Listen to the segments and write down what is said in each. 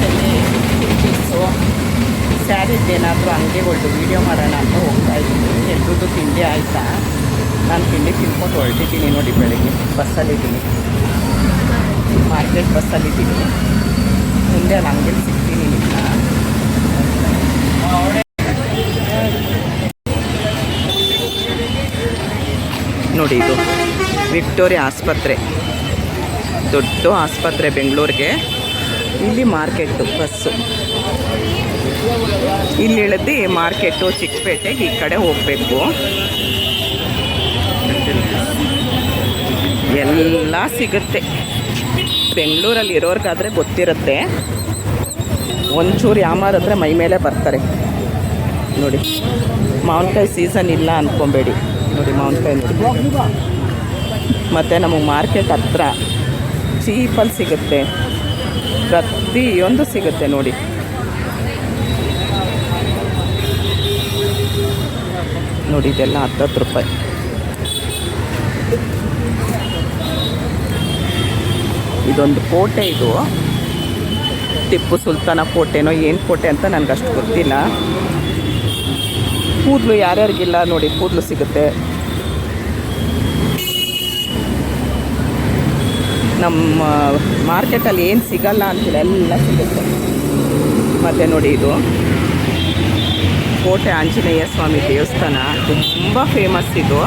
ಮಾರ್ಕೆಟಲ್ಲಿ ಕುರ್ತೀಸು ಸ್ಯಾರಿದ್ದೇನಾದರೂ ಅಂಗಡಿಗಳ್ದು ವೀಡಿಯೋ ಮಾಡೋಣ ಅಂತ ಹೋಗ್ತಾ ಇದ್ದೀನಿ. ಎಲ್ರದ್ದು ತಿಂಡಿ ಆಯಿತಾ? ನಾನು ತಿಂಡಿ ತಿನ್ಕೊಂಡು ಹೊರಟಿದ್ದೀನಿ ನೋಡಿ ಬೆಳಗ್ಗೆ. ಬಸ್ಸಲ್ಲಿದ್ದೀನಿ ಮಾರ್ಕೆಟ್ ಬಸ್ಸಲ್ಲಿದ್ದೀನಿ ಮುಂದೆ ನಾನು ಅಂಗಡಿ ಸಿಗ್ತೀನಿ ನಿಮ್ಮನ್ನ ನೋಡಿ ಇದು ವಿಕ್ಟೋರಿಯಾ ಆಸ್ಪತ್ರೆ. ದೊಡ್ಡ ಆಸ್ಪತ್ರೆ ಬೆಂಗಳೂರಿಗೆ. ಇಲ್ಲಿ ಮಾರ್ಕೆಟ್ಟು ಬಸ್ಸು ಇಲ್ಲಿ ಇಳಿದು ಮಾರ್ಕೆಟು ಚಿಕ್ಕಪೇಟೆಗೆ ಈ ಕಡೆ ಹೋಗಬೇಕು. ಎಲ್ಲ ಸಿಗುತ್ತೆ. ಬೆಂಗಳೂರಲ್ಲಿ ಇರೋರ್ಗಾದರೆ ಗೊತ್ತಿರುತ್ತೆ. ಒಂಚೂರು ಯಾಮಾರಿದ್ರೆ ಮೈ ಮೇಲೆ ಬರ್ತಾರೆ. ನೋಡಿ, ಮಾವಿನಕಾಯಿ ಸೀಸನ್ ಇಲ್ಲ ಅಂದ್ಕೊಬೇಡಿ ನೋಡಿ, ಮಾವಿನಕಾಯಿ ನೋಡಿ. ಮತ್ತು ನಮಗೆ ಮಾರ್ಕೆಟ್ ಹತ್ರ ಚೀಪಲ್ಲಿ ಸಿಗುತ್ತೆ. ಪ್ರತಿಯೊಂದು ಸಿಗುತ್ತೆ ನೋಡಿ. ನೋಡಿ, ಇದೆಲ್ಲ ಹತ್ತತ್ತು ರೂಪಾಯಿ. ಇದೊಂದು ಕೋಟೆ ಇದು. ಟಿಪ್ಪು ಸುಲ್ತಾನ ಕೋಟೆನೋ, ಏನು ಕೋಟೆ ಅಂತ ನನಗಷ್ಟು ಗೊತ್ತಿಲ್ಲ. ಕೂದಲು ಯಾರ್ಯಾರಿಗಿಲ್ಲ ನೋಡಿ, ಕೂದಲು ಸಿಗುತ್ತೆ. ನಮ್ಮ ಮಾರ್ಕೆಟಲ್ಲಿ ಏನು ಸಿಗಲ್ಲ ಅಂತಿಲ್ಲ, ಎಲ್ಲ ಸಿಗುತ್ತೆ. ಮತ್ತು ನೋಡಿ ಇದು. ಕೋಟೆ ಆಂಜನೇಯ ಸ್ವಾಮಿ ದೇವಸ್ಥಾನ, ತುಂಬ ಫೇಮಸ್ ಇದು.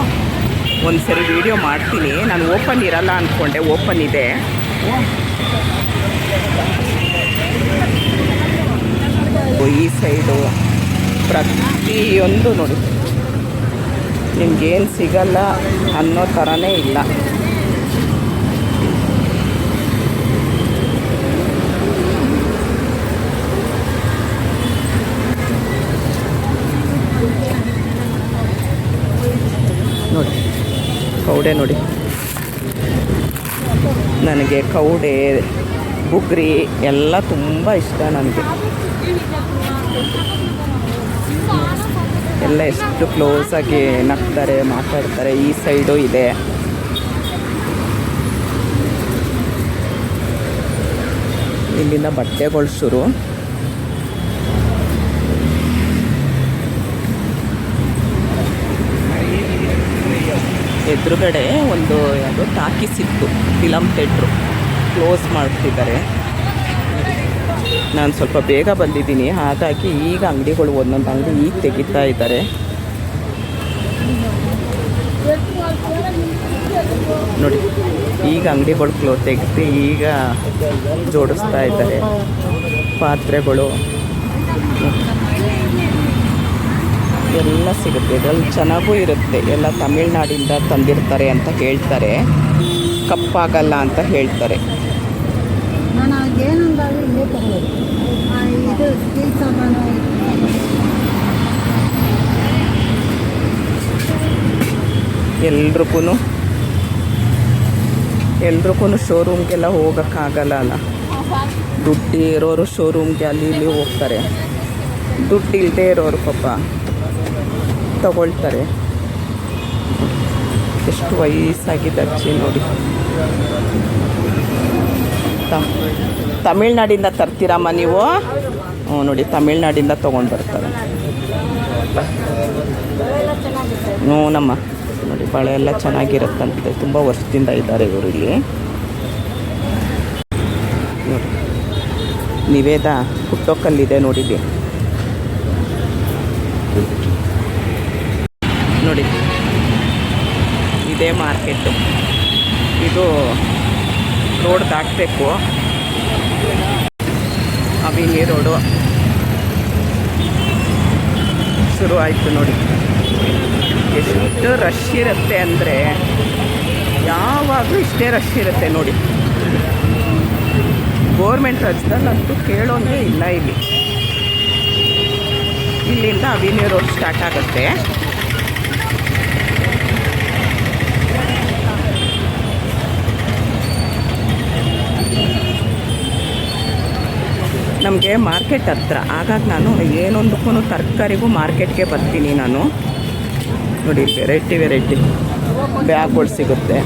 ಒಂದು ಸರಿ ವಿಡಿಯೋ ಮಾಡ್ತೀನಿ. ನಾನು ಓಪನ್ ಇರಲ್ಲ ಅಂದ್ಕೊಂಡೆ ಓಪನ್ ಇದೆ. ಈ ಸೈಡು ಪ್ರತಿಯೊಂದು ನೋಡಿ. ನಿಮ್ಗೇನು ಸಿಗಲ್ಲ ಅನ್ನೋ ಥರನೇ ಇಲ್ಲ. ಕೌಡೆ ನೋಡಿ. ನನಗೆ ಕೌಡೆ, ಬುಗ್ರಿ ಎಲ್ಲ ತುಂಬ ಇಷ್ಟ ನನಗೆ. ಎಲ್ಲ ಎಷ್ಟು ಕ್ಲೋಸಾಗಿ ನಗ್ತಾರೆ, ಮಾತಾಡ್ತಾರೆ, ಈ ಸೈಡು ಇದೆ. ಇಲ್ಲಿಂದ ಬಟ್ಟೆಗಳು ಶುರು. ಎದುರುಗಡೆ ಒಂದು ಯಾವುದು ಟಾಕೀಸ್ ಇತ್ತು ಫಿಲಮ್ ಥಿಯೇಟ್ರು. ಕ್ಲೋಸ್ ಮಾಡ್ತಿದ್ದಾರೆ. ನಾನು ಸ್ವಲ್ಪ ಬೇಗ ಬಂದಿದ್ದೀನಿ. ಹಾಗಾಗಿ ಈಗ ಅಂಗಡಿಗಳು ಒಂದೊಂದು ಅಂಗಡಿ ಈಗ ತೆಗಿತಾ ಇದ್ದಾರೆ. ನೋಡಿ, ಈಗ ಅಂಗಡಿಗಳು ಕ್ಲೋ ತೆಗೆದು ಈಗ ಜೋಡಿಸ್ತಾ ಇದ್ದಾರೆ. ಪಾತ್ರೆಗಳು. ಎಲ್ಲ ಸಿಗುತ್ತೆ. ಇದರಲ್ಲಿ ಚೆನ್ನಾಗೂ ಇರುತ್ತೆ. ಎಲ್ಲ ತಮಿಳ್ನಾಡಿಂದ ತಂದಿರ್ತಾರೆ ಅಂತ ಹೇಳ್ತಾರೆ. ಕಪ್ಪಾಗಲ್ಲ ಅಂತ ಹೇಳ್ತಾರೆ. ಎಲ್ರಿಗೂ ಎಲ್ರಿಗೂ ಶೋರೂಮ್ಗೆಲ್ಲ ಹೋಗೋಕ್ಕಾಗಲ್ಲ ಅಲ್ಲ? ದುಡ್ಡು ಇರೋರು ಶೋರೂಮ್ಗೆ ಅಲ್ಲಿ ಇಲ್ಲಿ ಹೋಗ್ತಾರೆ. ದುಡ್ಡು ಇಲ್ಲದೆ ಇರೋರು ಪಾಪ. ತಗೊಳ್ತಾರೆ. ಎಷ್ಟು ವಯಸ್ಸಾಗಿದೆ ಅಜ್ಜಿ ನೋಡಿ. ತಮಿಳ್ನಾಡಿಂದ ತರ್ತೀರಮ್ಮ ನೀವು? ಹ್ಞೂ ನೋಡಿ, ತಮಿಳ್ನಾಡಿಂದ ತೊಗೊಂಡು ಬರ್ತಾರೆ. ಹ್ಞೂ ನಮ್ಮ, ನೋಡಿ ಬಳೆ ಎಲ್ಲ ಚೆನ್ನಾಗಿರುತ್ತಂತೆ. ತುಂಬ ವರ್ಷದಿಂದ ಇದ್ದಾರೆ ಇವರು ಇಲ್ಲಿ. ನೋಡಿ, ನಿವೇದ ಹುಟ್ಟೋಕಲ್ಲಿದೆ ನೋಡಿದೆ ನೋಡಿ. ಇದೇ ಮಾರ್ಕೆಟು ಇದು ರೋಡ್ ದಾಟಬೇಕು ಅವಿನಿ ರೋಡು ಶುರು ಆಯಿತು ನೋಡಿ. ಎಷ್ಟು ರಶ್ ಇರುತ್ತೆ ಅಂದರೆ ಯಾವಾಗಲೂ ಇಷ್ಟೇ ರಶ್ ಇರುತ್ತೆ ನೋಡಿ. ಗೋರ್ಮೆಂಟ್ ರಜದಲ್ಲಂತೂ ಕೇಳೋಂಗೆ ಇಲ್ಲ ಇಲ್ಲಿ. ಇಲ್ಲಿಂದ ಅವಿನಿ ರೋಡ್ ಸ್ಟಾರ್ಟ್ ಆಗುತ್ತೆ. ನಮಗೆ ಮಾರ್ಕೆಟ್ ಹತ್ರ. ಹಾಗಾಗಿ ನಾನು ಏನೊಂದಕ್ಕೂ ತರಕಾರಿಗೂ ಮಾರ್ಕೆಟ್ಗೆ ಬರ್ತೀನಿ ನಾನು. ನೋಡಿ ವೆರೈಟಿ ವೆರೈಟಿ ಬ್ಯಾಗ್ಗಳು ಸಿಗುತ್ತೆ.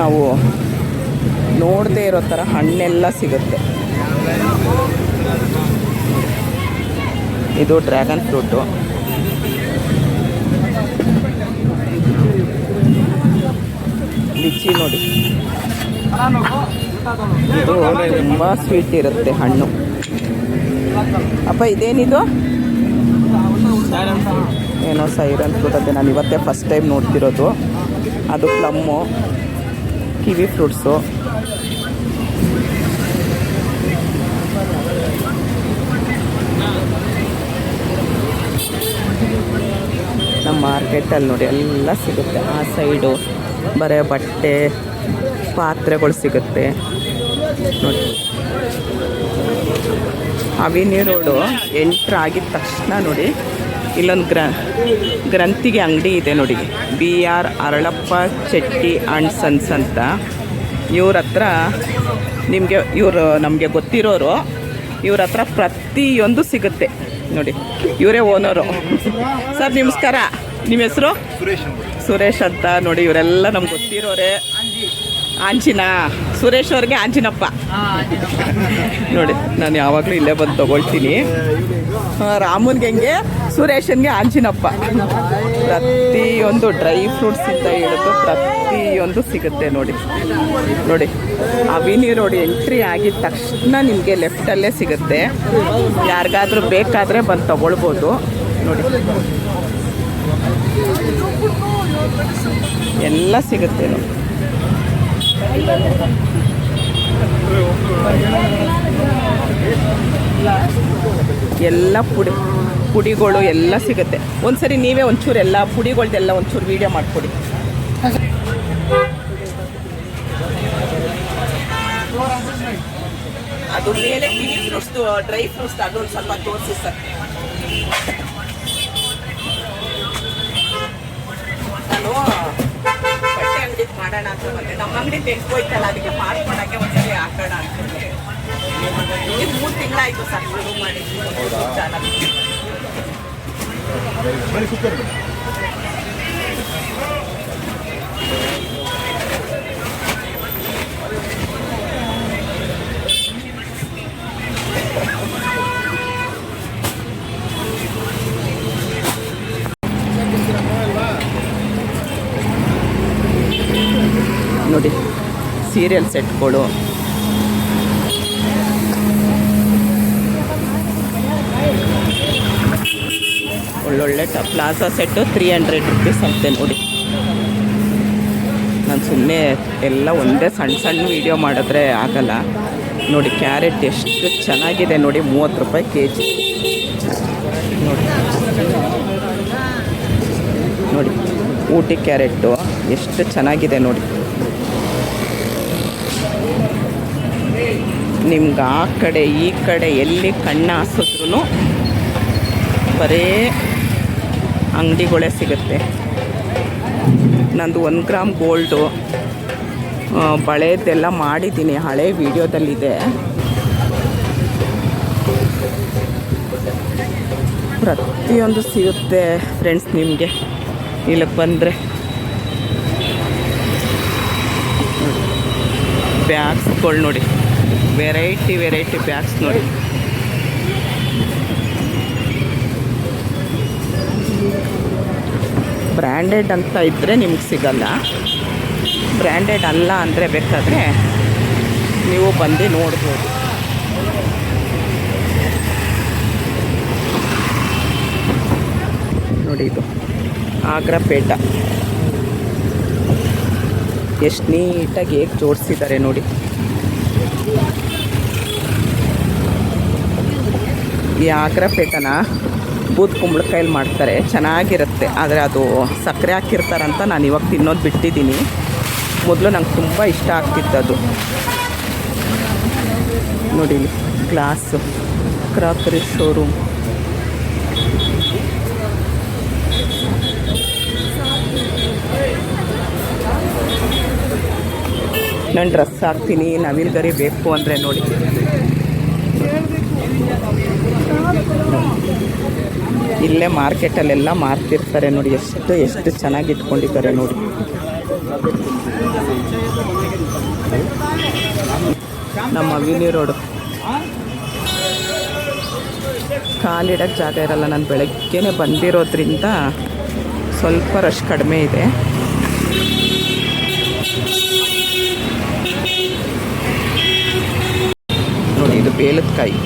ನಾವು ನೋಡದೇ ಇರೋ ಥರ ಹಣ್ಣೆಲ್ಲ ಸಿಗುತ್ತೆ. ಇದು ಡ್ರ್ಯಾಗನ್ ಫ್ರೂಟು ಲಿಚಿ ನೋಡಿ. ಇದು ತುಂಬ ಸ್ವೀಟ್ ಇರುತ್ತೆ ಹಣ್ಣು. ಅಪ್ಪ, ಇದೇನಿದು? ಏನೋ ಸೈರನ್ ಫ್ರೂಟ್ ನಾನು ಇವತ್ತೇ ಫಸ್ಟ್ ಟೈಮ್ ನೋಡ್ತಿರೋದು. ಅದು ಪ್ಲಮ್ಮು ಕಿವಿ ಫ್ರೂಟ್ಸು ನಮ್ಮ ಮಾರ್ಕೆಟಲ್ಲಿ ನೋಡಿ, ಎಲ್ಲ ಸಿಗುತ್ತೆ. ಆ ಸೈಡು ಬರೀ ಬಟ್ಟೆ, ಪಾತ್ರೆಗಳು ಸಿಗುತ್ತೆ. ನೋಡಿ. ಅವಿನಿ ರೋಡು ಎಂಟ್ರ್ ಆಗಿದ ತಕ್ಷಣ ನೋಡಿ, ಇಲ್ಲೊಂದು ಗ್ರ, ಗ್ರಂಥಿಗೆ ಅಂಗಡಿ ಇದೆ ನೋಡಿ. B R Aralappa Chetty and sons ಅಂತ. ಇವ್ರ ಹತ್ರ ನಿಮಗೆ, ಇವರು ನಮಗೆ ಗೊತ್ತಿರೋರು, ಇವ್ರ ಹತ್ರ ಪ್ರತಿಯೊಂದು ಸಿಗುತ್ತೆ ನೋಡಿ. ಇವರೇ ಓನರು. ಸರ್, ನಮಸ್ಕಾರ. ನಿಮ್ಮ ಹೆಸರು? ಸುರೇಶ್ ಅಂತ ನೋಡಿ ಇವರೆಲ್ಲ ನಮ್ಗೆ ಗೊತ್ತಿರೋರೆ. ಆಂಜಿನ ಸುರೇಶ್ ಅವ್ರಿಗೆ ಆಂಜಿನಪ್ಪ ನೋಡಿ ನಾನು ಯಾವಾಗಲೂ ಇಲ್ಲೇ ಬಂದು ತಗೊಳ್ತೀನಿ. ಆ, ರಾಮನ್ಗೆ ಹೆಂಗೆ? ಸುರೇಶನ್ಗೆ ಆಂಜಿನಪ್ಪ ಪ್ರತಿಯೊಂದು ಡ್ರೈ ಫ್ರೂಟ್ಸ್ ಅಂತ ಹಿಡಿದು ಪ್ರತಿಯೊಂದು ಸಿಗುತ್ತೆ ನೋಡಿ. ನೋಡಿ ಅವಿನಿ ರೋಡ್ ಎಂಟ್ರಿ ಆಗಿದ ತಕ್ಷಣ ನಿಮಗೆ ಲೆಫ್ಟಲ್ಲೇ ಸಿಗುತ್ತೆ. ಯಾರಿಗಾದ್ರೂ ಬೇಕಾದರೆ ಬಂದು ತಗೊಳ್ಬೋದು. ನೋಡಿ. ಎಲ್ಲ ಸಿಗುತ್ತೆ ಎಲ್ಲ ಪುಡಿ, ಪುಡಿಗಳು ಎಲ್ಲ ಸಿಗುತ್ತೆ. ಒಂದ್ಸರಿ ನೀವೇ ಒಂಚೂರು ಎಲ್ಲ ಪುಡಿಗಳ್ದೆಲ್ಲ ಒಂಚೂರು ವಿಡಿಯೋ ಮಾಡಿಕೊಡಿ. ಅದು ಮೇಲೆ ಕಿವಿ ಫ್ರೂಟ್ಸ್ ಡ್ರೈ ಫ್ರೂಟ್ಸ್ ಅದೊಂದು ಸ್ವಲ್ಪ ತೋರಿಸಿ ಸರ್ ನಾನು ಬಟ್ಟೆ ಮಾಡೋಣ ಅಂತ ಬಂದೆ ನಮ್ಮ ಅಂಗಡಿ ತೆಗ್ದೋಯ್ತಲ್ಲ ಅದಕ್ಕೆ ಮಾಡ್ಕೊಳಕ್ಕೆ ಒಂದ್ಸರಿ ಹಾಕೋಣ ಅಂತ ಇದು ಮೂರು ತಿಂಗಳಾಯ್ತು ಸರ್ ಶುರು ಮಾಡಿ ಚಾನಲ್ ನೋಡಿ ಸೀರಿಯಲ್ ಸೆಟ್ಗಳು ಒಳ್ಳೊಳ್ಳೆ ಟ ಸೆಟ್ಟು ತ್ರೀ ಹಂಡ್ರೆಡ್ ರುಪೀಸ್ ಅಂತೆ ನೋಡಿ. ನಾನು ಸುಮ್ಮನೆ ಎಲ್ಲ ಒಂದೇ ಸಣ್ಣ ಸಣ್ಣ ವೀಡಿಯೋ ಮಾಡಿದ್ರೆ ಆಗಲ್ಲ. ನೋಡಿ ಕ್ಯಾರೆಟ್ ಎಷ್ಟು ಚೆನ್ನಾಗಿದೆ ನೋಡಿ, ಮೂವತ್ತು ರೂಪಾಯಿ ಕೆ ಜಿ ನೋಡಿ. ನೋಡಿ, ಊಟಿ ಕ್ಯಾರೆಟ್ಟು ಎಷ್ಟು ಚೆನ್ನಾಗಿದೆ ನೋಡಿ. ನಿಮ್ಗೆ ಆ ಕಡೆ, ಈ ಕಡೆ ಎಲ್ಲಿ ಕಣ್ಣು ಹಾಸಿದ್ರು ಬರೇ ಅಂಗಡಿಗಳೇ ಸಿಗುತ್ತೆ. ನಂದು ಒಂದು ಗ್ರಾಮ್ ಗೋಲ್ಡು ಬಳೆದೆಲ್ಲ ಮಾಡಿದ್ದೀನಿ. ಹಳೆ ವಿಡಿಯೋದಲ್ಲಿದೆ. ಪ್ರತಿಯೊಂದು ಸಿಗುತ್ತೆ ಫ್ರೆಂಡ್ಸ್ ನಿಮಗೆ. ಇಲ್ಲಿಗೆ ಬಂದರೆ. ಬ್ಯಾಗ್ಸ್ಗಳು ನೋಡಿ. ವೆರೈಟಿ ವೆರೈಟಿ ಬ್ಯಾಗ್ಸ್ ನೋಡಿ. ಬ್ರ್ಯಾಂಡೆಡ್ ಅಂತ ಇದ್ದರೆ ನಿಮ್ಗೆ ಸಿಗಲ್ಲ. ಬ್ರ್ಯಾಂಡೆಡ್ ಅಲ್ಲ ಅಂದರೆ ಬೇಕಾದರೆ ನೀವು ಬಂದು ನೋಡ್ಬೋದು. ನೋಡಿ ಇದು. ಆಗ್ರಾ ಪೇಟ ಎಷ್ಟು ನೀಟಾಗಿ ಹೇಗೆ ಜೋಡಿಸಿದ್ದಾರೆ ನೋಡಿ. ಈ ಆಗ್ರ ಪೇಟನ ಬೂದ್ ಕುಂಬಳಕಾಯಲ್ಲಿ ಮಾಡ್ತಾರೆ. ಚೆನ್ನಾಗಿರುತ್ತೆ. ಆದರೆ ಅದು ಸಕ್ಕರೆ ಹಾಕಿರ್ತಾರಂತ ನಾನು ಇವಾಗ ತಿನ್ನೋದು ಬಿಟ್ಟಿದ್ದೀನಿ ಮೊದಲು ನಂಗೆ ತುಂಬ ಇಷ್ಟ ಆಗ್ತಿತ್ತದು ನೋಡಿ ಗ್ಲಾಸು, ಕ್ರಾಕರಿ ಶೋರೂಮ್. ನಾನು ಡ್ರೆಸ್ ಹಾಕ್ತೀನಿ, ನವಿಲ್ಗರಿ ಬೇಕು ಅಂದರೆ ನೋಡಿ. ಇಲ್ಲೇ ಮಾರ್ಕೆಟಲ್ಲೆಲ್ಲ ಮಾರ್ತಿರ್ತಾರೆ ನೋಡಿ, ಎಷ್ಟು ಎಷ್ಟು ಚೆನ್ನಾಗಿ ಇಟ್ಕೊಂಡಿದ್ದಾರೆ ನೋಡಿ. ನಮ್ಮ ಅವಿನಿ ರೋಡು. ಕಾಲಿಡಕ್ಕೆ ಜಾಗ ಇರಲ್ಲ, ನಾನು ಬೆಳಗ್ಗೆನೆ ಬಂದಿರೋದ್ರಿಂದ ಸ್ವಲ್ಪ ರಶ್ ಕಡಿಮೆ ಇದೆ. ನೋಡಿ, ಇದು ಬೇಲದ ಕಾಯಿ.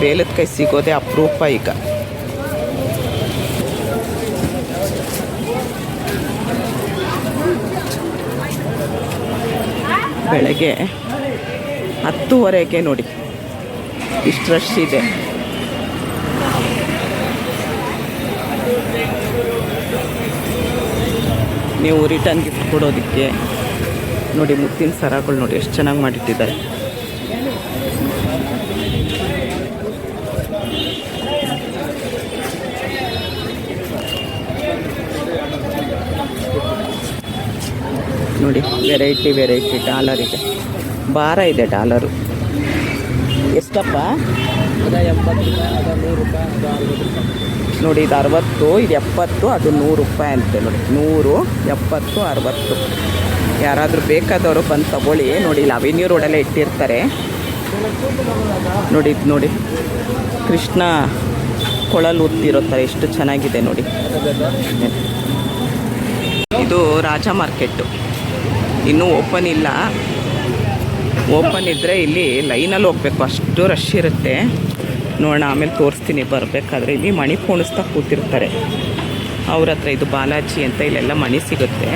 ಬೇಲದ ಕೈ ಸಿಗೋದೇ ಅಪರೂಪ ಈಗ. ಬೆಳಗ್ಗೆ ಹತ್ತುವರೆಗೆ ನೋಡಿ, ಇಷ್ಟು ರಶ್ ಇದೆ. ನೀವು ರಿಟರ್ನ್ ಗಿಫ್ಟ್ ಕೊಡೋದಕ್ಕೆ ನೋಡಿ ಮುತ್ತಿನ ಸರಗಳು ನೋಡಿ ಎಷ್ಟು ಚೆನ್ನಾಗಿ ಮಾಡಿಟ್ಟಿದ್ದಾರೆ. ನೋಡಿ ವೆರೈಟಿ ವೆರೈಟಿ ಡಾಲರ್ ಇದೆ. ಭಾರ ಇದೆ ಡಾಲರು ಎಷ್ಟಪ್ಪ? ನೋಡಿ, ಇದು ಅರವತ್ತು, ಇದು ಎಪ್ಪತ್ತು, ಅದು ನೂರು ರೂಪಾಯಿ ಅಂತೆ ನೋಡಿ. ನೂರು, ಎಪ್ಪತ್ತು, ಅರವತ್ತು. ಯಾರಾದರೂ ಬೇಕಾದವರು ಬಂದು ತಗೊಳ್ಳಿ. ನೋಡಿ, ಇಲ್ಲಿ ಅವೆನ್ಯೂ ರೋಡಲ್ಲೇ ಇಟ್ಟಿರ್ತಾರೆ. ನೋಡಿ, ಇದು ನೋಡಿ. ಕೃಷ್ಣ ಕೊಳಲು ಉತ್ತಿರೋ ಥರ ಎಷ್ಟು ಚೆನ್ನಾಗಿದೆ ನೋಡಿ. ಇದು ರಾಜ ಮಾರ್ಕೆಟ್ಟು ಇನ್ನೂ ಓಪನ್ ಇಲ್ಲ. ಓಪನ್ ಇದ್ದರೆ ಇಲ್ಲಿ ಲೈನಲ್ಲಿ ಹೋಗ್ಬೇಕು. ಅಷ್ಟು ರಶ್ ಇರುತ್ತೆ. ನೋಡೋಣ, ಆಮೇಲೆ ತೋರಿಸ್ತೀನಿ. ಬರಬೇಕಾದ್ರೆ ಇಲ್ಲಿ ಮಣಿ ಪೋಣಿಸ್ತಾ ಕೂತಿರ್ತಾರೆ. ಅವ್ರ ಹತ್ರ ಇದು ಬಾಲಾಜಿ ಅಂತ ಇಲ್ಲೆಲ್ಲ ಮಣಿ ಸಿಗುತ್ತೆ.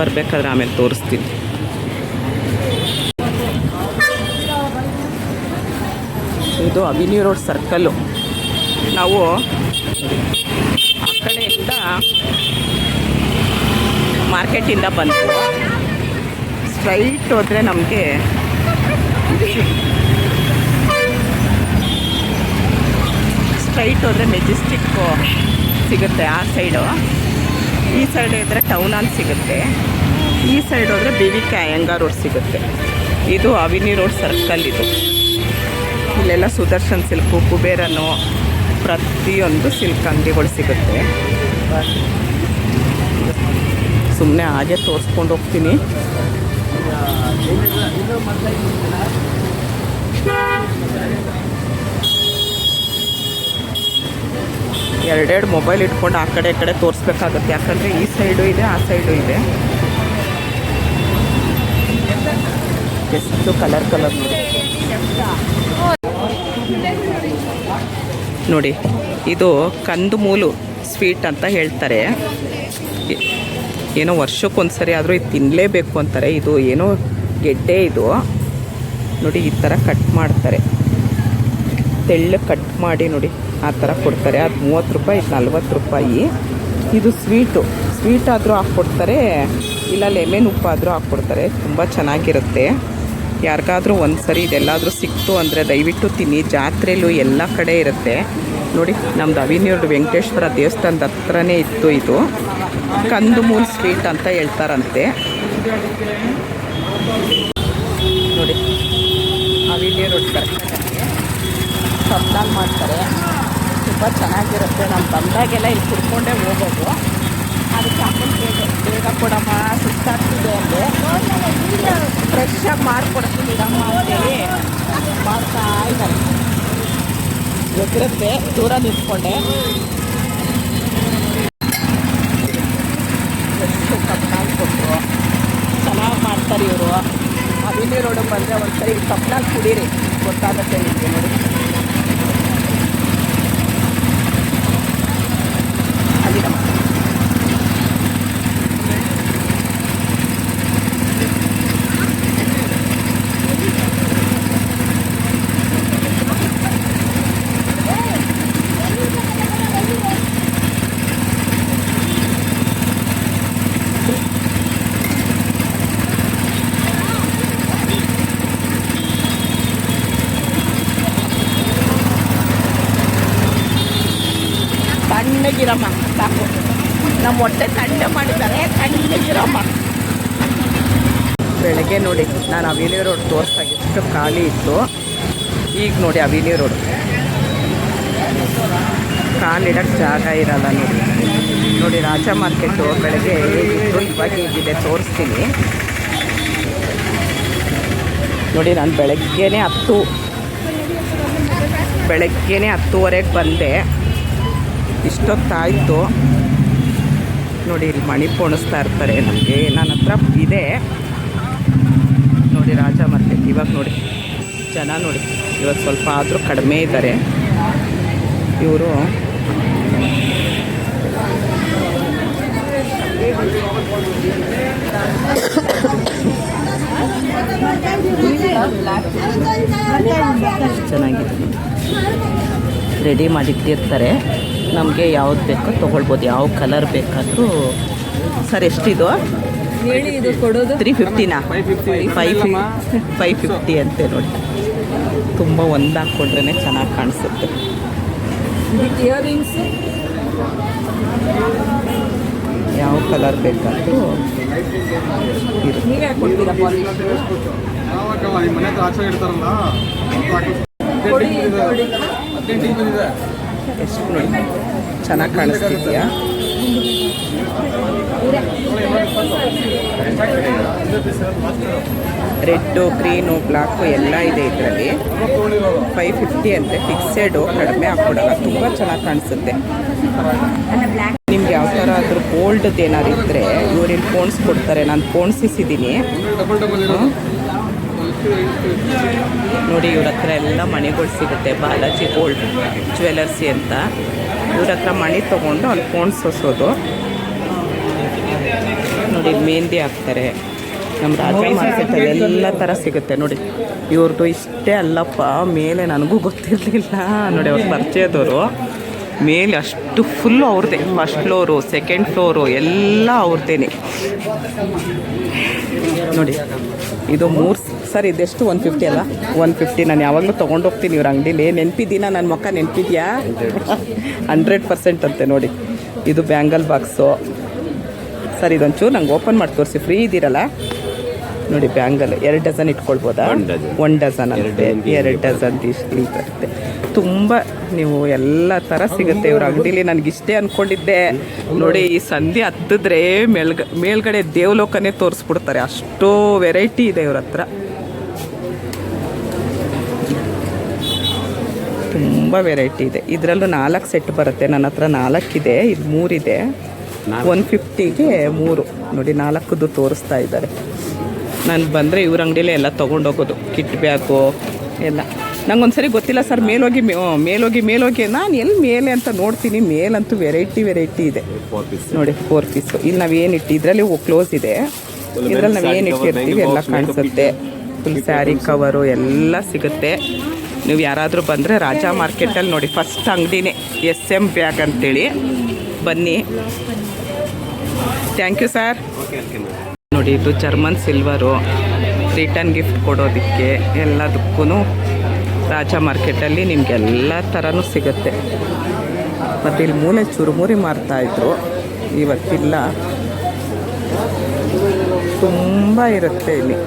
ಬರಬೇಕಾದ್ರೆ ಆಮೇಲೆ ತೋರಿಸ್ತೀನಿ. ಇದು ಅಭಿನಿ ರೋಡ್ ಸರ್ಕಲ್ಲು ನಾವು ಆ ಕಡೆಯಿಂದ ಮಾರ್ಕೆಟಿಂದ ಬಂದು ಸ್ಟ್ರೈಟ್ ಹೋದರೆ ನಮಗೆ ಸ್ಟ್ರೈಟ್ ಹೋದರೆ ಮೆಜೆಸ್ಟಿಕ್ಕು ಸಿಗುತ್ತೆ ಆ ಸೈಡು. ಈ ಸೈಡ್ ಇದ್ದರೆ ಟೌನ್ ಆನ್ ಸಿಗುತ್ತೆ. ಈ ಸೈಡ್ ಹೋದರೆ B V K Iyengar road ಸಿಗುತ್ತೆ. ಇದು ಅವಿನಿ ರೋಡ್ ಸರ್ಕಲ್ ಇದು. ಇಲ್ಲೆಲ್ಲ ಸುದರ್ಶನ್ ಸಿಲ್ಕು, ಕುಬೇರನು, ಪ್ರತಿಯೊಂದು ಸಿಲ್ಕ್ ಅಂಗಡಿಗಳು ಸಿಗುತ್ತೆ. ಸುಮ್ಮನೆ ಹಾಗೆ ತೋರಿಸ್ಕೊಂಡು ಹೋಗ್ತೀನಿ. ಎರಡೆರಡು ಮೊಬೈಲ್ ಇಟ್ಕೊಂಡು ಆ ಕಡೆ ಈ ಕಡೆ ತೋರಿಸ್ಬೇಕಾಗುತ್ತೆ. ಯಾಕಂದರೆ ಈ ಸೈಡು ಇದೆ, ಆ ಸೈಡು ಇದೆ. ಎಷ್ಟು ಕಲರ್ ಕಲರ್ ನೋಡಿ. ಇದು ಕಂದು ಮೂಲು ಸ್ವೀಟ್ ಅಂತ ಹೇಳ್ತಾರೆ. ಏನೋ ಏನೋ ವರ್ಷಕ್ಕೊಂದ್ಸರಿ ಆದರೂ ಇದು ತಿನ್ನಲೇಬೇಕು ಅಂತಾರೆ. ಇದು ಏನೋ ಗೆಡ್ಡೆ ಇದು. ನೋಡಿ, ಈ ಥರ ಕಟ್ ಮಾಡ್ತಾರೆ. ತೆಳ್ಳು ಕಟ್ ಮಾಡಿ ನೋಡಿ, ಆ ಥರ ಕೊಡ್ತಾರೆ. ಅದು ಮೂವತ್ತು ರೂಪಾಯಿ, ಇದು ನಲ್ವತ್ತು ರೂಪಾಯಿ. ಇದು ಸ್ವೀಟು ಸ್ವೀಟ್ ಆದರೂ ಹಾಕ್ಕೊಡ್ತಾರೆ, ಇಲ್ಲ ಲೆಮೆನ್ ಉಪ್ಪಾದರೂ ಹಾಕ್ಕೊಡ್ತಾರೆ. ತುಂಬ ಚೆನ್ನಾಗಿರುತ್ತೆ. ಯಾರಿಗಾದರೂ ಒಂದು ಸರಿ ಇದೆಲ್ಲಾದರೂ ಸಿಕ್ತು ಅಂದರೆ ದಯವಿಟ್ಟು ತಿನ್ನಿ. ಜಾತ್ರೆಯಲ್ಲೂ ಎಲ್ಲ ಕಡೆ ಇರುತ್ತೆ. ನೋಡಿ ನಮ್ಮದು ಅವಿನೂರು ವೆಂಕಟೇಶ್ವರ ದೇವಸ್ಥಾನದ ಹತ್ರನೇ ಇತ್ತು ಇದು. ಕಂದುಮೂಲ್ ಸ್ವೀಟ್ ಅಂತ ಹೇಳ್ತಾರಂತೆ. ನೋಡಿ. ಅವಿನ್ಯೂ ರೋಡ್ ಕರ್ಕೊಂಡಂಗೆ ಕಬ್ನಾಲ್ ಮಾಡ್ತಾರೆ. ತುಂಬ ಚೆನ್ನಾಗಿರುತ್ತೆ. ನಾವು ಬಂದಾಗೆಲ್ಲ ಇಲ್ಲಿ ಕುಡ್ಕೊಂಡೇ ಹೋಗೋದು. ಅದಕ್ಕೆ ಅಮ್ಮನ ಬೇಗ ಬೇಗ ಕೊಡಮ್ಮ, ಸುಸ್ತಾಗ್ತಿದೆ ಅಂದರೆ ಫ್ರೆಶ್ ಆಗಿ ಮಾಡಿಕೊಡ್ತೀನಿ ಅಮ್ಮ ಅಂತೇಳಿ ಮಾಡ್ತಾ ಇದ್ದಾರೆ. ಎದುರುತ್ತೆ ದೂರ ನಿಂತ್ಕೊಂಡೆ. ಎಷ್ಟು ಕಪ್ಪಾಗಿ ಕೊಟ್ಟರು ಮಾಡ್ತಾರೆ ಇವರು ಅವಿನಿ ರೋಡಿಗೆ ಬಂದರೆ ಒಂದ್ಸರಿ ಕಬ್ನಾಲ್ ಕುಡೀರಿ. ಗೊತ್ತಾಗುತ್ತೆ ನಿಮಗೆ ನೋಡಿ. ನಮ್ಮ ತಂಡ ಮಾಡಿದ್ದಾರೆ. ತಣ್ಣಗಿರಮ್ಮ ಬೆಳಗ್ಗೆ ನೋಡಿ, ನಾನು ಅವಿನಿ ರೋಡ್ ತೋರಿಸ್ದಾಗ ಎಷ್ಟು ಖಾಲಿ ಇತ್ತು. ಈಗ ನೋಡಿ ಅವಿನಿ ರೋಡ್. ಕಾಲಿಡಕ್ಕೆ ಜಾಗ ಇರಲ್ಲ ನೋಡಿ. ನೋಡಿ, ರಾಜ ಮಾರ್ಕೆಟು ಬೆಳಗ್ಗೆ ಹೇಗಿತ್ತು? ಇವಾಗ ಹೇಗಿದೆ. ತೋರಿಸ್ತೀನಿ. ನೋಡಿ, ನಾನು ಬೆಳಗ್ಗೆನೇ ಹತ್ತು, ಬೆಳಗ್ಗೆನೇ ಹತ್ತುವರೆಗೆ ಬಂದೆ. ಇಷ್ಟೊತ್ತಾಯಿತು. ನೋಡಿ ಇಲ್ಲಿ ಮಣಿ ಪೋಣಿಸ್ತಾ ಇರ್ತಾರೆ. ನಮಗೆ ನನ್ನ ಹತ್ರ ಇದೆ. ನೋಡಿ ರಾಜ ಮಾರ್ಕೆಟ್ ಇವಾಗ ನೋಡಿ. ಜನ ನೋಡಿ. ಇವಾಗ ಸ್ವಲ್ಪ ಆದರೂ ಕಡಿಮೆ ಇದ್ದಾರೆ. ಇವರು ಚೆನ್ನಾಗಿದೆ. ರೆಡಿ ಮಾಡಿಟ್ಟಿರ್ತಾರೆ ನಮಗೆ ಯಾವ್ದು ಬೇಕೋ ತೊಗೊಳ್ಬೋದು. ಯಾವ ಕಲರ್ ಬೇಕಾದರೂ ಸರ್ ಎಷ್ಟಿದು? ಹೇಳಿ ಇದು ಕೊಡೋದು? ತ್ರೀ ಫಿಫ್ಟಿನಾ ಫೈವ್ ಫೈವ್ ಫಿಫ್ಟಿ ಅಂತೆ ನೋಡಿ. ತುಂಬ ಒಂದು ಹಾಕ್ಕೊಂಡ್ರೇ ಚೆನ್ನಾಗಿ ಕಾಣಿಸುತ್ತೆ. ಇಯರಿಂಗ್ಸ್ ಯಾವ ಕಲರ್ ಬೇಕಾದರೂ ಇರುತ್ತೆ. ಎಷ್ಟು ನೋಡಿ ಚೆನ್ನಾಗಿ ಕಾಣಿಸ್ತಿದ್ಯಾ? ರೆಡ್ಡು, ಗ್ರೀನು ಬ್ಲ್ಯಾಕು ಎಲ್ಲ ಇದೆ ಇದರಲ್ಲಿ. ಫೈವ್ ಫಿಫ್ಟಿ ಅಂತೆ, ಫಿಕ್ಸೆಡು, ಕಡಿಮೆ ಹಾಕ್ಕೊಡಲ್ಲ ತುಂಬ ಚೆನ್ನಾಗಿ ಕಾಣಿಸುತ್ತೆ. ನಿಮ್ಗೆ ಯಾವ ಥರ ಆದರೂ ಗೋಲ್ಡ್ದು ಏನಾದ್ರು ಇದ್ದರೆ ಫೋನ್ಸ್ ಕೊಡ್ತಾರೆ, ನಾನು ಇರೋ ನೋಡಿ ಇವ್ರ ಹತ್ರ ಎಲ್ಲ ಮಣಿಗಳು ಸಿಗುತ್ತೆ. ಬಾಲಾಜಿ ಗೋಲ್ಡ್ ಜ್ಯುವೆಲರ್ಸಿ ಅಂತ. ಇವ್ರ ಹತ್ರ ಮಣಿ ತೊಗೊಂಡು ಅಲ್ಲಿ ಫೋನ್ ಸೋಸೋದು. ನೋಡಿ ಮೆಹಂದಿ ಹಾಕ್ತಾರೆ. ನಮ್ಮ ರಾಜ ಮಾರ್ಕೆಟಲ್ಲಿ ಎಲ್ಲ ಥರ ಸಿಗುತ್ತೆ. ನೋಡಿ ಇವ್ರದ್ದು ಇಷ್ಟೇ ಅಲ್ಲಪ್ಪ. ಮೇಲೆ ನನಗೂ ಗೊತ್ತಿರಲಿಲ್ಲ. ನೋಡಿ ಅವ್ರು ಪರಿಚಯದವರು. ಮೇಲೆ ಅಷ್ಟು ಫುಲ್ಲು ಅವ್ರದ್ದೇ ಫಸ್ಟ್ ಫ್ಲೋರು ಸೆಕೆಂಡ್ ಫ್ಲೋರು ಎಲ್ಲ ಅವ್ರದ್ದೇನೆ ನೋಡಿ ಇದು ಮೂರು ಸರ್ ಇದೆಷ್ಟು ಒನ್ ಫಿಫ್ಟಿ ಅಲ್ಲ? ಒನ್ ಫಿಫ್ಟಿ ನಾನು ಯಾವಾಗಲೂ ತೊಗೊಂಡು ಹೋಗ್ತೀನಿ ಇವ್ರ ಅಂಗಡೀಲಿ. ನೆನಪಿದ್ದೀನ ನನ್ನ ಮುಖ ನೆನಪಿದ್ಯಾ? ಹಂಡ್ರೆಡ್ ಪರ್ಸೆಂಟ್ ಅಂತೆ ನೋಡಿ. ಇದು ಬ್ಯಾಂಗಲ್ ಬಾಕ್ಸು. ಸರ್ ಇದೊಂಚೂರು ನಂಗೆ ಓಪನ್ ಮಾಡಿ ತೋರಿಸಿ. ಫ್ರೀ ಇದ್ದೀರಲ್ಲ ನೋಡಿ ಬ್ಯಾಂಗಲ್. ಎರಡು ಡಜನ್ ಇಟ್ಕೊಳ್ಬೋದಾ? One dozen. ಅಂತೆ. ಎರಡು ಡಜನ್ ಬರುತ್ತೆ ತುಂಬ ನೀವು ಎಲ್ಲ ಥರ ಸಿಗುತ್ತೆ ಇವ್ರ ಅಂಗಡಿಲಿ. ನನಗೆ ಇಷ್ಟೇ ಅಂದ್ಕೊಂಡಿದ್ದೆ ನೋಡಿ ಈ ಸಂಧಿ ಹತ್ತಿದ್ರೆ ಮೇಲ್ಗ ಮೇಲ್ಗಡೆ ದೇವಲೋಕನೇ ತೋರಿಸ್ಬಿಡ್ತಾರೆ. ಅಷ್ಟೋ ವೆರೈಟಿ ಇದೆ ಇವ್ರ ಹತ್ರ. ತುಂಬ ವೆರೈಟಿ ಇದೆ. ಇದರಲ್ಲೂ ನಾಲ್ಕು ಸೆಟ್ ಬರುತ್ತೆ. ನನ್ನ ಹತ್ರ ನಾಲ್ಕಿದೆ ಇದು ಮೂರಿದೆ ಒನ್ ಫಿಫ್ಟಿಗೆ ಮೂರು. ನೋಡಿ ನಾಲ್ಕದ್ದು ತೋರಿಸ್ತಾ ಇದ್ದಾರೆ. ನಾನು ಬಂದರೆ ಇವ್ರ ಅಂಗಡಿಯಲ್ಲೇ ಎಲ್ಲ ತೊಗೊಂಡೋಗೋದು ಕಿಟ್ ಬ್ಯಾಗು ಎಲ್ಲ. ನಂಗೊಂದ್ಸರಿ ಗೊತ್ತಿಲ್ಲ ಸರ್ ಮೇಲೋಗಿ ಮೇಲೋಗಿ ಮೇಲೋಗಿ ನಾನು ಎಲ್ಲಿ ಮೇಲೆ ಅಂತ ನೋಡ್ತೀನಿ. ಮೇಲಂತೂ ವೆರೈಟಿ ವೆರೈಟಿ ಇದೆ. ನೋಡಿ ಫೋರ್ ಪೀಸು ಇಲ್ಲಿ ನಾವೇನು ಇಟ್ಟು ಇದರಲ್ಲಿ ಕ್ಲೋಸ್ ಇದೆ. ಇದರಲ್ಲಿ ನಾವು ಏನು ಇಟ್ಟಿರ್ತೀವಿ ಎಲ್ಲ ಕಾಣಿಸುತ್ತೆ. ಫುಲ್ ಸ್ಯಾರಿ ಕವರು ಎಲ್ಲ ಸಿಗುತ್ತೆ. ನೀವು ಯಾರಾದರೂ ಬಂದರೆ ರಾಜಾ ಮಾರ್ಕೆಟಲ್ಲಿ ನೋಡಿ ಫಸ್ಟ್ ಅಂಗಡಿನೇ ಎಸ್ ಎಂ ಬ್ಯಾಗ್ ಅಂತೇಳಿ. ಬನ್ನಿ. ಥ್ಯಾಂಕ್ ಯು ಸರ್ ನೋಡಿ, ಇದು ಜರ್ಮನ್ ಸಿಲ್ವರು ರಿಟರ್ನ್ ಗಿಫ್ಟ್ ಕೊಡೋದಕ್ಕೆ ಎಲ್ಲದಕ್ಕೂ ರಾಜಾ ಮಾರ್ಕೆಟಲ್ಲಿ ನಿಮ್ಗೆ ಎಲ್ಲ ಥರನೂ ಸಿಗುತ್ತೆ. ಮತ್ತು ಇಲ್ಲಿ ಮೂಲೆ ಚುರುಮುರಿ ಮಾರ್ತಾಯಿದ್ರು ಇವತ್ತಿಲ್ಲ. ತುಂಬ ಇರುತ್ತೆ ಇಲ್ಲಿ.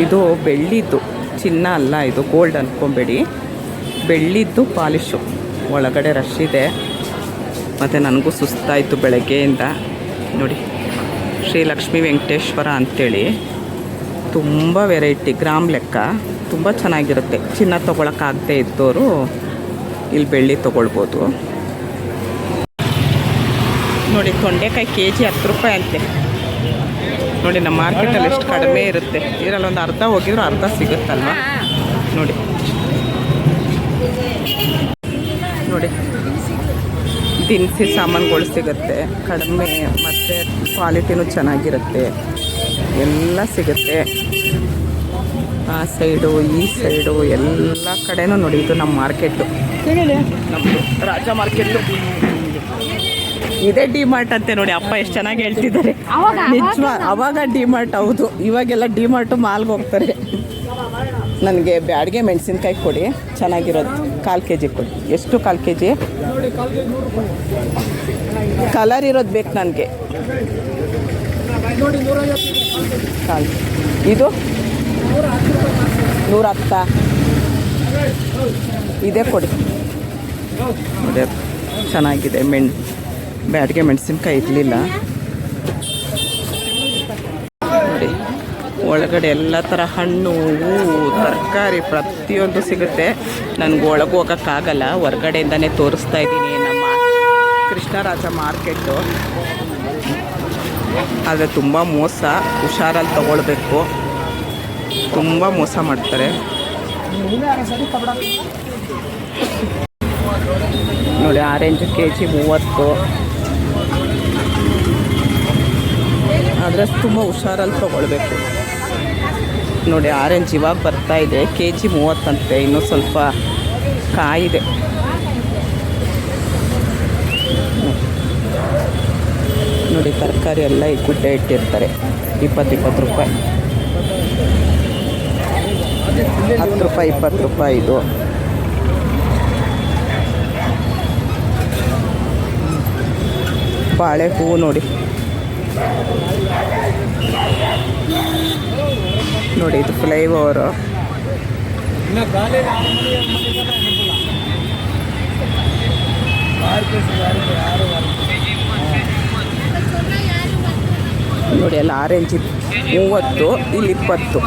ಇದು ಬೆಳ್ಳಿದ್ದು, ಚಿನ್ನ ಅಲ್ಲ ಇದು ಗೋಲ್ಡ್ ಅಂದ್ಕೊಬೇಡಿ ಬೆಳ್ಳಿದ್ದು ಪಾಲಿಶು. ಒಳಗಡೆ ರಶ್ ಇದೆ. ಮತ್ತು ನನಗೂ ಸುಸ್ತಾಯಿತು ಬೆಳಗ್ಗೆಯಿಂದ. ನೋಡಿ ಶ್ರೀ ಲಕ್ಷ್ಮೀ ವೆಂಕಟೇಶ್ವರ ಅಂಥೇಳಿ ತುಂಬ ವೆರೈಟಿ ಗ್ರಾಮ್ ಲೆಕ್ಕ. ತುಂಬ ಚೆನ್ನಾಗಿರುತ್ತೆ. ಚಿನ್ನ ತೊಗೊಳಕ್ಕಾಗದೇ ಇದ್ದವರು ಇಲ್ಲಿ ಬೆಳ್ಳಿ ತೊಗೊಳ್ಬೋದು. ನೋಡಿ, ತೊಂಡೆಕಾಯಿ ಕೆ ಜಿ ಹತ್ತು ರೂಪಾಯಿ ಅಂತೆ. ನೋಡಿ ನಮ್ಮ ಮಾರ್ಕೆಟಲ್ಲಿ ಎಷ್ಟು ಕಡಿಮೆ ಇರುತ್ತೆ. ಇದರಲ್ಲಿ ಒಂದು ಅರ್ಧ ಹೋಗಿದ್ರು ಅರ್ಧ ಸಿಗುತ್ತಲ್ವ? ನೋಡಿ. ನೋಡಿ. ದಿನಸಿ ಸಾಮಾನುಗಳು ಸಿಗುತ್ತೆ. ಕಡಿಮೆ ಮತ್ತು ಕ್ವಾಲಿಟಿನೂ ಚೆನ್ನಾಗಿರುತ್ತೆ. ಎಲ್ಲ ಸಿಗುತ್ತೆ. ಆ ಸೈಡು ಈ ಸೈಡು ಎಲ್ಲ ಕಡೆನೂ ನೋಡಿ ಇದು ನಮ್ಮ ಮಾರ್ಕೆಟು ನಮ್ಮದು ರಾಜ ಮಾರ್ಕೆಟು ಇದೇ ಡಿಮಾರ್ಟ್ ಅಂತೆ ನೋಡಿ ಅಪ್ಪ ಎಷ್ಟು ಚೆನ್ನಾಗಿ ಹೇಳ್ತಿದ್ದಾರೆ. ನಿಜವ ಅವಾಗ ಡಿ ಮಾರ್ಟ್ ಹೌದು. ಇವಾಗೆಲ್ಲ ಡಿ ಮಾರ್ಟು ಮಾಲ್ಗೆ ಹೋಗ್ತಾರೆ. ನನಗೆ ಬ್ಯಾಡಿಗೆ ಮೆಣಸಿನ್ಕಾಯಿ ಕೊಡಿ ಚೆನ್ನಾಗಿರೋದು. ಕಾಲು ಕೆ ಜಿ ಕೊಡಿ. ಎಷ್ಟು ಕಾಲು ಕೆ ಜಿ ಕಲರ್ ಇರೋದು ಬೇಕು ನನಗೆ. ಕಾಲು. ಇದು? ನೂರ ಹತ್ತ ಇದೇ ಕೊಡಿ. ಅದೇ ಚೆನ್ನಾಗಿದೆ ಮೆಣ್ ಬ್ಯಾಡಿಗೆ ಮೆಣಸಿನ್ಕಾಯಿ ಇರಲಿಲ್ಲ ನೋಡಿ, ಒಳಗಡೆ ಎಲ್ಲ ಥರ ಹಣ್ಣು, ಹೂವು, ತರಕಾರಿ ಪ್ರತಿಯೊಂದು ಸಿಗುತ್ತೆ. ನನಗೆ ಒಳಗೆ ಹೋಗೋಕ್ಕಾಗಲ್ಲ, ಹೊರಗಡೆಯಿಂದನೇ ತೋರಿಸ್ತಾ ಇದ್ದೀನಿ ನಮ್ಮ ಕೃಷ್ಣರಾಜ ಮಾರ್ಕೆಟು ಆದರೆ ತುಂಬ ಮೋಸ, ಹುಷಾರಲ್ಲಿ ತಗೊಳ್ಬೇಕು. ತುಂಬ ಮೋಸ ಮಾಡ್ತಾರೆ. ನೋಡಿ, ಆರೆಂಜ್ ಕೆ ಜಿ ಮೂವತ್ತು. ಆದರೆ ತುಂಬ ಹುಷಾರಲ್ಲಿ ತೊಗೊಳ್ಬೇಕು. ನೋಡಿ, ಆರೆಂಜ್ ಇವಾಗ ಬರ್ತಾ ಇದೆ. ಕೆ ಜಿ ಮೂವತ್ತಂತೆ, ಇನ್ನೂ ಸ್ವಲ್ಪ ಕಾಯಿದೆ. ನೋಡಿ, ತರಕಾರಿ ಎಲ್ಲ ಈ ಗುಡ್ಡೆ ಇಟ್ಟಿರ್ತಾರೆ. ಇಪ್ಪತ್ತು ಇಪ್ಪತ್ತು ರೂಪಾಯಿ. ಹತ್ತು ರೂಪಾಯಿ, ಇಪ್ಪತ್ತು ರೂಪಾಯಿ ಇದು. ಬಾಳೆ ಹೂವು ನೋಡಿ. ನೋಡಿ, ಇದು ಫ್ಲೈಓವರು ನೋಡಿ ಅಲ್ಲಿ ಆರೆಂಜ್ ಮೂವತ್ತು, ಇಲ್ಲಿ ಇಪ್ಪತ್ತು.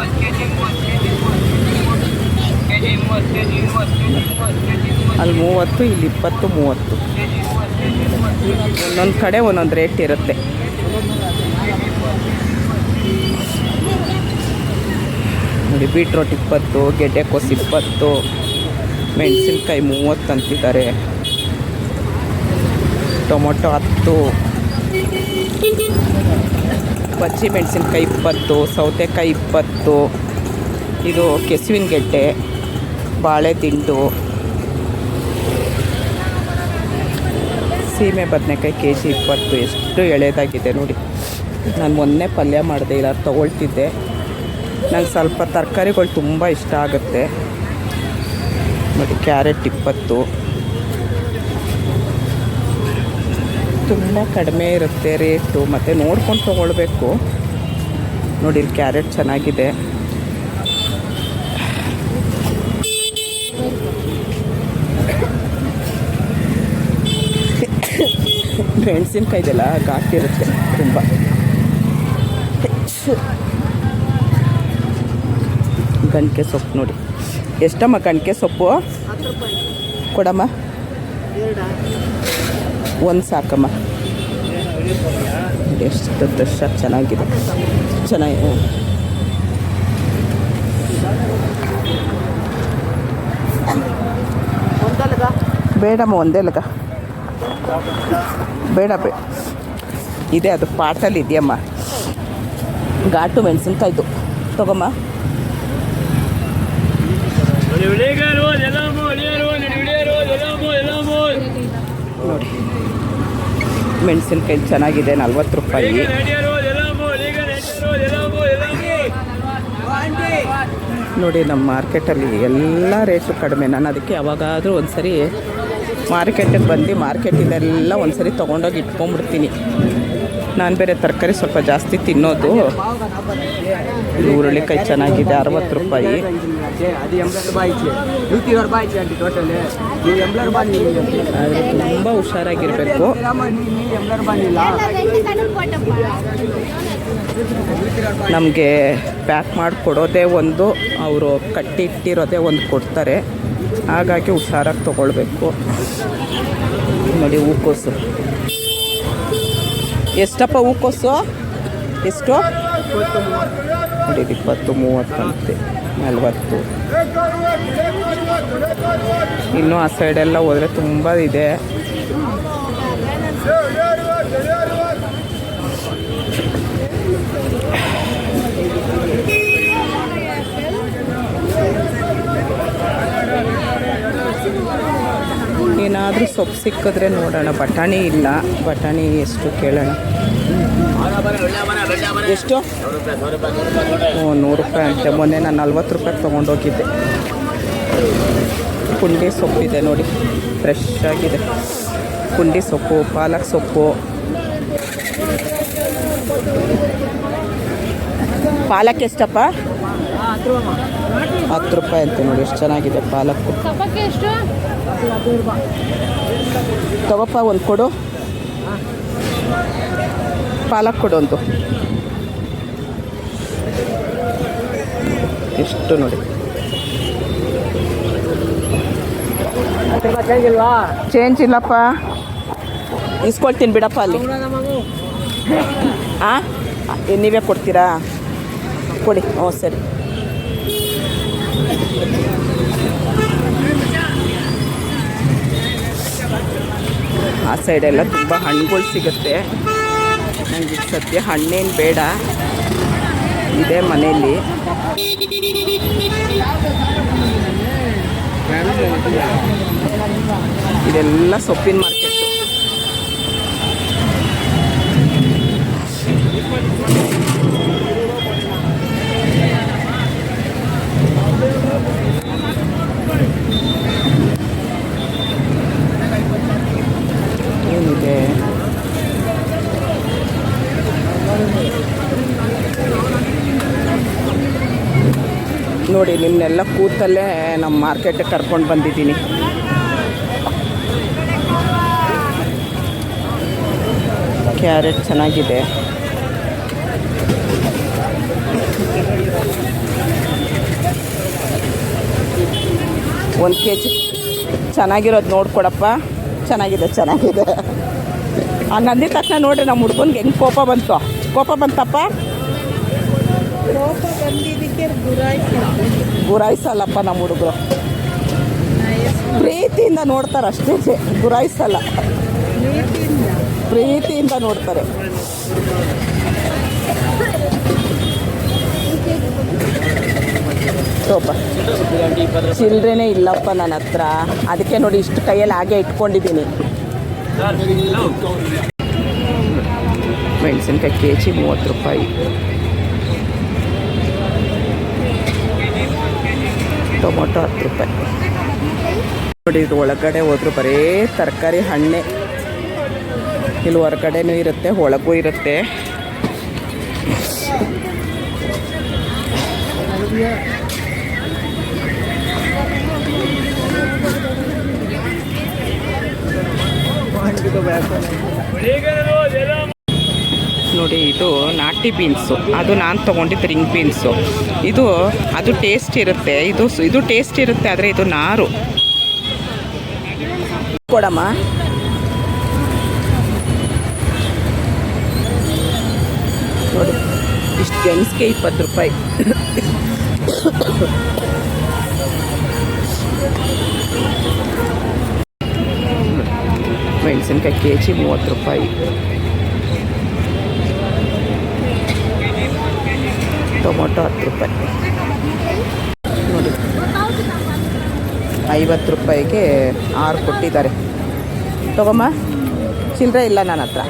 ಅಲ್ಲಿ ಮೂವತ್ತು, ಇಲ್ಲಿ ಇಪ್ಪತ್ತು, ಮೂವತ್ತು. ಒಂದೊಂದು ಕಡೆ ಒಂದೊಂದು ರೇಟ್ ಇರುತ್ತೆ. ನೋಡಿ ಬೀಟ್ರೋಟ್ ಇಪ್ಪತ್ತು, ಗೆಡ್ಡೆಕೋಸು ಇಪ್ಪತ್ತು, ಮೆಣಸಿನ್ಕಾಯಿ ಮೂವತ್ತು ಅಂತಿದ್ದಾರೆ. ಟೊಮೊಟೊ ಹತ್ತು, ಬಜ್ಜಿ ಮೆಣಸಿನ್ಕಾಯಿ ಇಪ್ಪತ್ತು, ಸೌತೆಕಾಯಿ ಇಪ್ಪತ್ತು, ಇದು ಕೆಸುವಿನ ಗೆಡ್ಡೆ ಬಾಳೆ ತಿಂಡು ಸೀಮೆ ಬದನೆಕಾಯಿ ಕೆ ಜಿ ಇಪ್ಪತ್ತು. ಎಷ್ಟು ಎಳೆದಾಗಿದೆ ನೋಡಿ. ನಾನು ಮೊನ್ನೆ ಪಲ್ಯ ಮಾಡಿದೆ, ಇಲ್ಲ, ತೊಗೊಳ್ತಿದ್ದೆ. ನಂಗೆ ಸ್ವಲ್ಪ ತರಕಾರಿಗಳು ತುಂಬ ಇಷ್ಟ ಆಗುತ್ತೆ ನೋಡಿ ಕ್ಯಾರೆಟ್ ಇಪ್ಪತ್ತು ತುಂಬ ಕಡಿಮೆ ಇರುತ್ತೆ ರೇಟು ಮತ್ತು ನೋಡ್ಕೊಂಡು ತೊಗೊಳ್ಬೇಕು ನೋಡಿ ಇಲ್ಲಿ ಕ್ಯಾರೆಟ್ ಚೆನ್ನಾಗಿದೆ ಮೆಣಸಿನ್ಕಾಯ್ದೆಲ್ಲ ಘಾಟಿರುತ್ತೆ ತುಂಬ ಗಣಿಕೆ ಸೊಪ್ಪು ನೋಡಿ. ಎಷ್ಟಮ್ಮ ಗಣಿಕೆ ಸೊಪ್ಪು? ಕೊಡಮ್ಮ. ಒಂದು ಸಾಕಮ್ಮ. ಎಷ್ಟು ಫ್ರೆಶ್ ಚೆನ್ನಾಗಿದೆ. ಚೆನ್ನಾಗಿ. ಬೇಡಮ್ಮ, ಒಂದೇ ಲಗ. ಬೇಡ, ಬೇ. ಇದೆ ಅದು ಪಾಟಲ್ಲಿ ಇದೆಯಮ್ಮ. ಘಾಟು ಮೆಣಸಿನ್ಕಾಯ್ದು. ತಗೊಮ್ಮ. ಮೆಣಸಿನ್ಕಾಯಿ ಚೆನ್ನಾಗಿದೆ ನಲ್ವತ್ತು ರೂಪಾಯಿ. ನೋಡಿ ನಮ್ಮ ಮಾರ್ಕೆಟಲ್ಲಿ ಎಲ್ಲ ರೇಟು ಕಡಿಮೆ. ನಾನು ಅದಕ್ಕೆ ಯಾವಾಗಾದರೂ ಒಂದು ಸರಿ ಮಾರ್ಕೆಟಿಗೆ ಬಂದು ಮಾರ್ಕೆಟಿಂದೆಲ್ಲ ಒಂದು ಸರಿ ತೊಗೊಂಡೋಗಿ ಇಟ್ಕೊಂಡ್ಬಿಡ್ತೀನಿ. ನಾನು ಬೇರೆ ತರಕಾರಿ ಸ್ವಲ್ಪ ಜಾಸ್ತಿ ತಿನ್ನೋದು. ಹುರುಳಿಕಾಯಿ ಚೆನ್ನಾಗಿದೆ, ಅರವತ್ತು ರೂಪಾಯಿ. ಆದರೆ ತುಂಬ ಹುಷಾರಾಗಿರಬೇಕು. ನಮಗೆ ಪ್ಯಾಕ್ ಮಾಡಿ ಕೊಡೋದೇ ಒಂದು, ಅವರು ಕಟ್ಟಿಟ್ಟಿರೋದೇ ಒಂದು ಕೊಡ್ತಾರೆ. ಹಾಗಾಗಿ ಹುಷಾರಾಗಿ ತೊಗೊಳ್ಬೇಕು. ನೋಡಿ ಹೂಕೋಸು. ಎಷ್ಟಪ್ಪ ಹೂಕೋಸು ಎಷ್ಟು? ಇಪ್ಪತ್ತು ಮೂವತ್ತಂತೆ ನಲ್ವತ್ತು. ಇನ್ನೂ ಆ ಸೈಡೆಲ್ಲ ಹೋದರೆ ತುಂಬ ಇದೆ ಏನಾದರೂ ಸೊಪ್ಪು ಸಿಕ್ಕಿದ್ರೆ ನೋಡೋಣ. ಬಟಾಣಿ ಇಲ್ಲ. ಬಟಾಣಿ ಎಷ್ಟು ಕೇಳೋಣ. ಎಷ್ಟು? ಹ್ಞೂ ನೂರು ರೂಪಾಯಿ ಅಂತೆ ಮೊನ್ನೆ ನಾನು ನಲ್ವತ್ತು ರೂಪಾಯಿ ತೊಗೊಂಡೋಗಿದ್ದೆ ಪುಂಡಿ ಸೊಪ್ಪಿದೆ ನೋಡಿ. ಫ್ರೆಶ್ ಆಗಿದೆ. ಪುಂಡಿ ಸೊಪ್ಪು ಪಾಲಕ್ ಸೊಪ್ಪು. ಪಾಲಕ್ ಎಷ್ಟಪ್ಪ? ಹತ್ತು ರೂಪಾಯಿ ಅಂತೆ ನೋಡಿ ಎಷ್ಟು ಚೆನ್ನಾಗಿದೆ ಪಾಲಕ್. ತಗೋಪ್ಪ ಒಂದು ಕೊಡು. ಪಾಲಕ್ ಕೊಡು ಒಂದು. ಇಷ್ಟು ನೋಡಿ. ಚೇಂಜ್ ಇಲ್ಲಪ್ಪ. ಇಸ್ಕೊಳ್ತೀನಿ ಬಿಡಪ್ಪ ಅಲ್ಲಿ. ಹಾಂ ನೀವೇ ಕೊಡ್ತೀರಾ? ಕೊಡಿ. ಹ್ಞೂ ಸರಿ. ಆ ಸೈಡೆಲ್ಲ ತುಂಬ ಹಣ್ಣುಗಳು ಸಿಗುತ್ತೆ. ನನಗೆ ಸದ್ಯ ಹಣ್ಣೇನು ಬೇಡ. ಇದೆ ಮನೆಯಲ್ಲಿ. ಇದೆಲ್ಲ ಸೊಪ್ಪಿನ ಮಾರ್ಕೆಟ್ ನೋಡಿ, ನಿನ್ನೆಲ್ಲ ಕೂತಲ್ಲೇ ನಮ್ಮ ಮಾರ್ಕೆಟಿಗೆ ಕರ್ಕೊಂಡು ಬಂದಿದ್ದೀನಿ. ಕ್ಯಾರೆಟ್ ಚೆನ್ನಾಗಿದೆ. ಒಂದು ಕೆ ಜಿ ಚೆನ್ನಾಗಿರೋದು ನೋಡ್ಕೊಡಪ್ಪ. ಚೆನ್ನಾಗಿದೆ ಚೆನ್ನಾಗಿದೆ. ಹಂಗಂದಿದ ತಕ್ಷಣ ನೋಡ್ರಿ, ನಮ್ಮ ಹುಡ್ಗನ್ಗೆ ಹೆಂಗೆ ಕೋಪ ಬಂತು. ಕೋಪ ಬಂತಪ್ಪ? ಗುರಾಯಿಸಲ್ಲಪ್ಪ ನಮ್ಮ ಹುಡುಗರು. ಪ್ರೀತಿಯಿಂದ ನೋಡ್ತಾರೆ ಅಷ್ಟೇ ಗುರಾಯಿಸಲ್ಲ. ಪ್ರೀತಿಯಿಂದ. ಪ್ರೀತಿಯಿಂದ ನೋಡ್ತಾರೆ. ಸೋಪ ಚಿಲ್ಲರೆನೇ ಇಲ್ಲಪ್ಪ ನನ್ನ ಹತ್ರ. ಅದಕ್ಕೆ ನೋಡಿ ಇಷ್ಟು ಕೈಯಲ್ಲಿ ಹಾಗೆ ಇಟ್ಕೊಂಡಿದ್ದೀನಿ. ಮೆಣಸಿನ್ಕಾಯಿ ಕೆ ಜಿ ಮೂವತ್ತು ರೂಪಾಯಿ. ಟೊಮೊಟೊ ಹತ್ತು ರೂಪಾಯಿ. ನೋಡಿ ಇದು ಒಳಗಡೆ ಹೋದ್ರು ಬರೀ ತರಕಾರಿ ಹಣ್ಣೆ. ಇಲ್ಲಿ ಹೊರಗಡೆನೂ ಇರುತ್ತೆ, ಒಳಗೂ ಇರುತ್ತೆ. ನೋಡಿ, ಇದು ನಾಟಿ ಬೀನ್ಸು. ಅದು ನಾನು ತೊಗೊಂಡಿದ್ದು ರಿಂಗ್ ಬೀನ್ಸು. ಇದು, ಅದು ಟೇಸ್ಟ್ ಇರುತ್ತೆ. ಇದು ಇದು ಟೇಸ್ಟ್ ಇರುತ್ತೆ, ಆದರೆ ಇದು ನಾರು. ಕೊಡಮ್ಮ. ನೋಡಿ, ಇಷ್ಟು ಗೆಣಸಿಗೆ ಇಪ್ಪತ್ತು ರೂಪಾಯಿ. ಮೆಣಸಿನ್ಕಾಯಿ ಕೆ ಜಿ ಮೂವತ್ತು ರೂಪಾಯಿ. ಟೊಮೊಟೊ ಹತ್ತು ರೂಪಾಯಿ. ನೋಡಿ. ಐವತ್ತು ರೂಪಾಯಿಗೆ ಆರು ಕೊಟ್ಟಿದ್ದಾರೆ. ತಗೊಮ್ಮ, ಚಿಲ್ಲರೆ ಇಲ್ಲ ನನ್ನ ಹತ್ರ.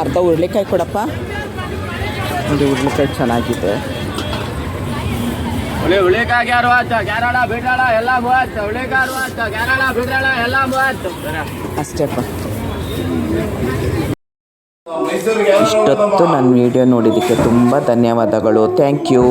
ಅರ್ಧ ಹುರುಳಿಕಾಯಿ ಕೊಡಪ್ಪ. ಒಂದು ಹುರುಳಿಕಾಯಿ ಚೆನ್ನಾಗಿದೆ. ಬಿಡಾಳ ಎಲ್ಲ ಮೂವತ್ತು. ಉಳಿಕಾರು ಆತ ಕ್ಯಾರಳ ಬಿಡಾಳ ಎಲ್ಲ ಮೂವತ್ತು. ಅಷ್ಟೇಪ್ಪ ಇಷ್ಟೊತ್ತು ನನ್ನ ವಿಡಿಯೋ ನೋಡಿದ್ದಕ್ಕೆ ತುಂಬ ಧನ್ಯವಾದಗಳು. Thank you